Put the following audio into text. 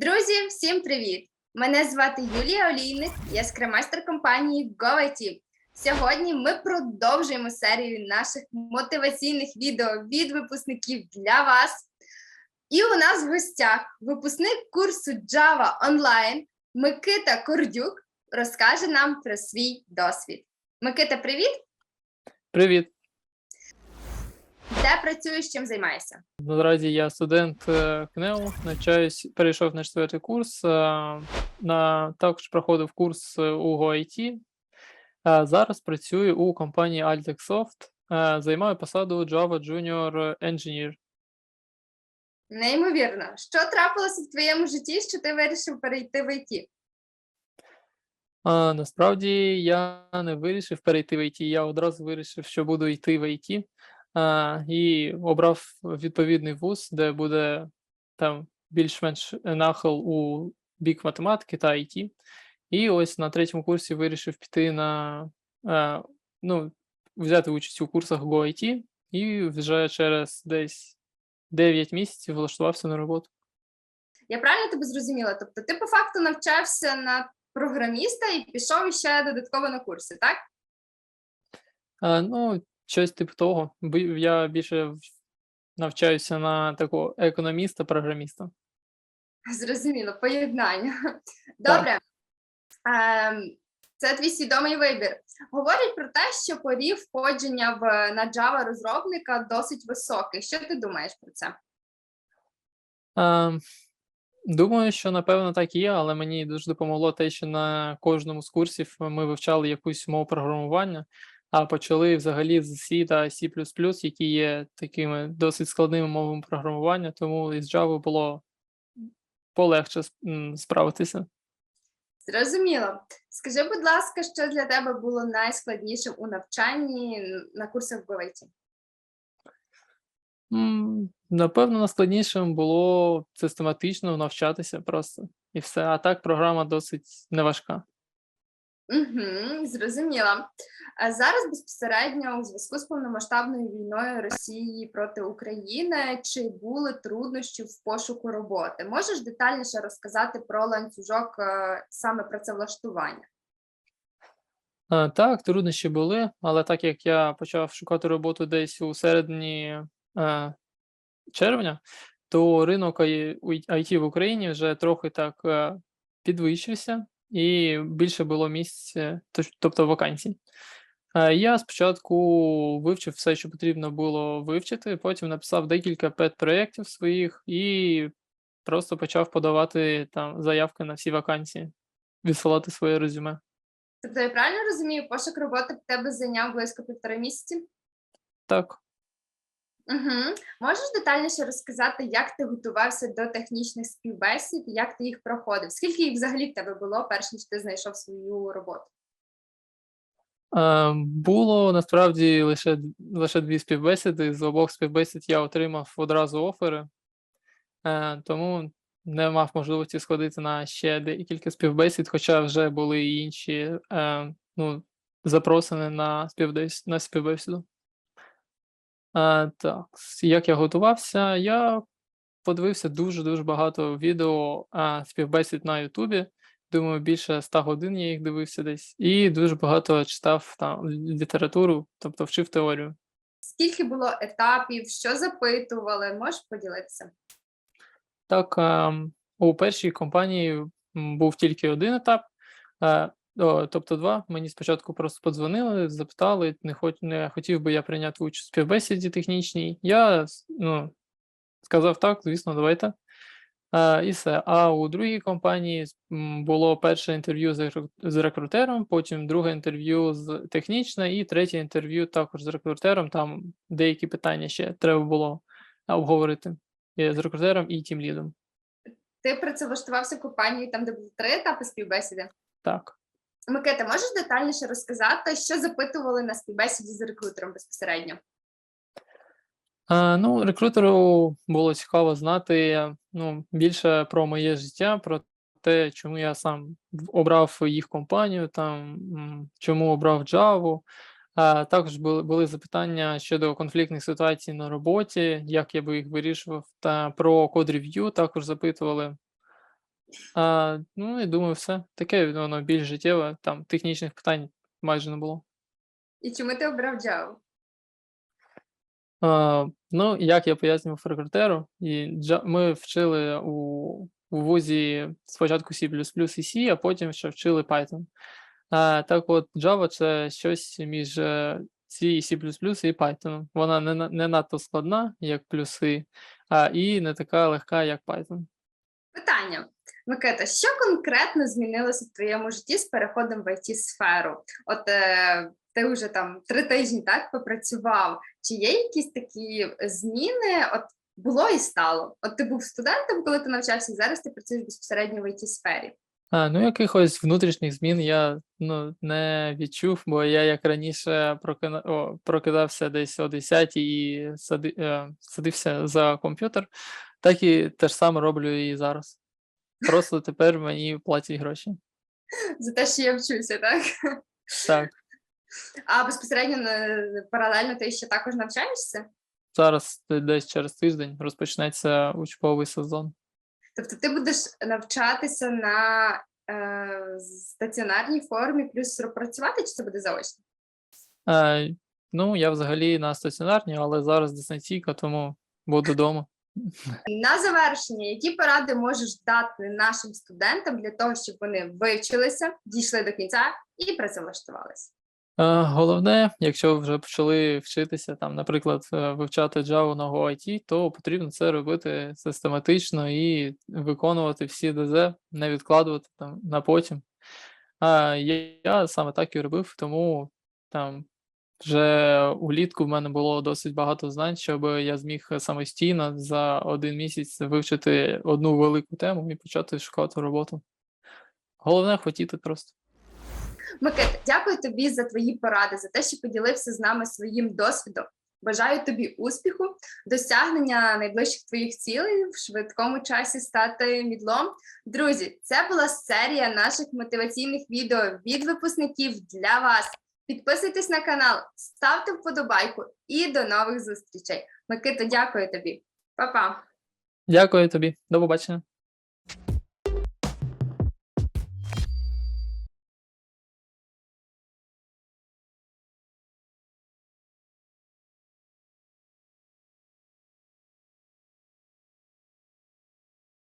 Друзі, всім привіт! Мене звати Юлія Олійник, я скремайстер компанії GoIT. Сьогодні ми продовжуємо серію наших мотиваційних відео від випускників для вас. І у нас в гостях випускник курсу Java Online Микита Кордюк розкаже нам про свій досвід. Микита, привіт! Привіт. Де працюєш, чим займаєшся? Наразі я студент е, КНЕУ, навчаюсь, перейшов на четвертий курс. е, На також проходив курс е, у. Е, Зараз працюю у компанії Altexsoft. Займаю посаду Java Junior Engineer. Неймовірно, що трапилося в твоєму житті, що ти вирішив перейти в ІТ? А, насправді я не вирішив перейти в IT, я одразу вирішив, що буду йти в IT. І обрав відповідний вуз, де буде там більш-менш нахил у бік математики та IT. І ось на третьому курсі вирішив піти на ну, взяти участь у курсах GoIT, і вже через десь 9 місяців влаштувався на роботу. Я правильно тебе зрозуміла? Тобто ти по факту навчався на програміста і пішов ще додатково на курси, так? А, ну, щось типу того. Я більше навчаюся на такого економіста-програміста. Зрозуміло, поєднання. Добре. Ем, це твій свідомий вибір. Говорять про те, що поріг входження в на Java розробника досить високий. Що ти думаєш про це? А, думаю, що напевно так і є, але мені дуже допомогло те, що на кожному з курсів ми вивчали якусь мову програмування, а почали взагалі з C та C++, які є такими досить складними мовами програмування, тому із Java було полегше справитися. Зрозуміло. Скажи, будь ласка, що для тебе було найскладнішим у навчанні на курсах в? М, Напевно, найскладнішим було систематично навчатися просто і все. А так програма досить неважка. Угу, зрозуміла. Зараз безпосередньо у зв'язку з повномасштабною війною Росії проти України чи були труднощі в пошуку роботи? Можеш детальніше розказати про ланцюжок е, саме працевлаштування? А, Так, труднощі були, але так як я почав шукати роботу десь у середині е, червня, то ринок IT в Україні вже трохи так е, підвищився і більше було місць, е, тобто вакансій. Я спочатку вивчив все, що потрібно було вивчити, потім написав декілька пет-проєктів своїх і просто почав подавати там заявки на всі вакансії, відсилати своє резюме. Тобто, я правильно розумію, пошук роботи в тебе зайняв близько півтори місяці? Так. Угу. Можеш детальніше розказати, як ти готувався до технічних співбесід, як ти їх проходив? Скільки їх взагалі в тебе було, перш ніж ти знайшов свою роботу? Е, Було насправді лише, лише дві співбесіди. З обох співбесід я отримав одразу офери, е, тому не мав можливості сходити на ще декілька співбесід, хоча вже були і інші е, ну, запросини на, співбес... на співбесіду. Е, так, як я готувався, я подивився дуже-дуже багато відео е, співбесід на Ютубі. Думаю, більше 100 годин я їх дивився десь, і дуже багато читав там літературу, тобто вчив теорію. Скільки було етапів, що запитували? Можеш поділитися? Так, ем, у першій компанії був тільки один етап, е, о, тобто два. Мені спочатку просто подзвонили, запитали, не, хоч, не хотів би я прийняти участь у співбесіді технічній. Я ну, сказав так, звісно, давайте. Е, і все. А у другій компанії було перше інтерв'ю з, з рекрутером, потім друге інтерв'ю з технічне, і третє інтерв'ю також з рекрутером. Там деякі питання ще треба було обговорити е, з рекрутером і тімлідом. Ти працевлаштувався в компанії там, де були три етапи співбесіди. Так. Микита, можеш детальніше розказати, що запитували на співбесіді з рекрутером безпосередньо? Ну, рекрутеру було цікаво знати ну, більше про моє життя, про те, чому я сам обрав їх компанію, там, чому обрав Java. Також були, були запитання щодо конфліктних ситуацій на роботі, як я би їх вирішував, та про код рев'ю також запитували. А, ну і думаю, все. Таке воно більш життєве, там технічних питань майже не було. І чому ти обрав Java? А, ну, як я пояснював рекрутеру, і ми вчили у, у вузі спочатку C++ і C, а потім ще вчили Python. А, так от, Java це щось між е, C, і C++ і Python. Вона не, на- не надто складна, як плюси, а і не така легка, як Python. Питання. Микита, що конкретно змінилося в твоєму житті з переходом в it сферу От е, ти вже там три тижні так попрацював. Чи є якісь такі зміни? От було і стало. От ти був студентом, коли ти навчався, зараз ти працюєш безпосередньо в it сфері А, ну, якихось внутрішніх змін я ну, не відчув, бо я як раніше прокина... О, прокидався десь о 10 і сади... е, садився за комп'ютер, так і те ж саме роблю і зараз. Просто тепер мені платять гроші. за те, що я вчуся, так? Так, А безпосередньо паралельно ти ще також навчаєшся? зараз десь через тиждень розпочнеться учбовий сезон. Тобто ти будеш навчатися на е, стаціонарній формі, плюс працювати, чи це буде заочно? Е, ну, я взагалі на стаціонарній, але зараз дистанційка, тому буду вдома. На завершення, які поради можеш дати нашим студентам для того, щоб вони вивчилися, дійшли до кінця і працевлаштувалися? Е, Головне, якщо вже почали вчитися, там, наприклад, е, вивчати Java на GoIT, то потрібно це робити систематично і виконувати всі ДЗ, не відкладувати там на потім. А я, я саме так і робив, тому там вже улітку в мене було досить багато знань, щоб я зміг самостійно за один місяць вивчити одну велику тему і почати шукати роботу. Головне хотіти просто. Микита, дякую тобі за твої поради, за те, що поділився з нами своїм досвідом. Бажаю тобі успіху, досягнення найближчих твоїх цілей в швидкому часі стати мідлом. Друзі, це була серія наших мотиваційних відео від випускників для вас. Підписуйтесь на канал, ставте вподобайку і до нових зустрічей. Микита, дякую тобі. Па-па! Дякую тобі, до побачення.